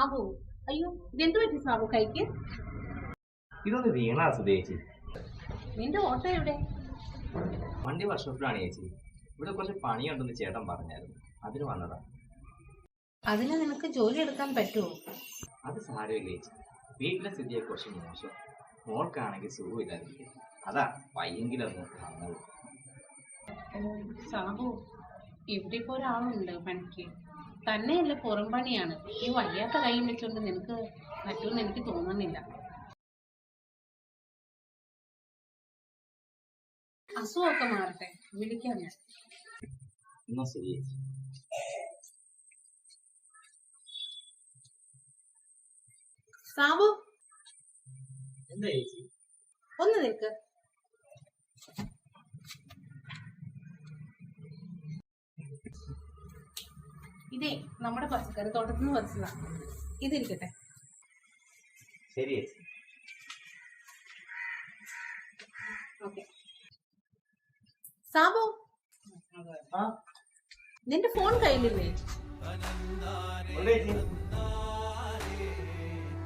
സാബു. അയ്യോ ഇതെന്ത് പറ്റി സാബു കൈക്ക്? ഇതൊന്ന് വീണാ സുധേച്ചി നിന്റെ ഓട്ടോ എവിടെ? വണ്ടി വർഷോപ്പിലാണ് ചേച്ചി. ഇവിടെ കുറച്ച് പണിയുണ്ടെന്ന് ചേട്ടൻ പറഞ്ഞായിരുന്നു. അതിന് വന്നതാ. അതിന് നിനക്ക് ജോലി എടുക്കാൻ പറ്റുമോ? അത് സാരമില്ല ചേച്ചി. വീട്ടിലെ സ്ഥിതിയെ കുറച്ച് മോശം. മോൾക്കാണെങ്കിൽ സുഖമില്ലാതിരിക്കും. അതാ പയ്യെങ്കിലും ഒന്ന് വന്നത് സാബു ഇവിടെ ഇപ്പൊ ഒരാളുണ്ട് പണിക്ക്? തന്നെയല്ല പുറം പണിയാണ്. ഈ വയ്യാത്ത കൈയും വെച്ചുകൊണ്ട് നിനക്ക് പറ്റുമെന്ന് എനിക്ക് തോന്നുന്നില്ല. അസുഖമൊക്കെ മാറട്ടെ. വിളിക്കാം ഞാൻ. എന്നാ ശരി. സാബു? ഒന്ന് നിൽക്ക്. ഇതേ നമ്മുടെ പച്ചക്കറി തോട്ടത്തിൽ നിന്ന് പറിച്ചതാ ഇതിരിക്കട്ടെ. ശരി. ഓക്കെ. സാബു നിന്റെ ഫോൺ കയ്യിലില്ലേ?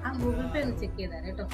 ആ ഗൂഗിൾ പേ ഒന്ന് ചെക്ക് ചെയ്താ കേട്ടോ.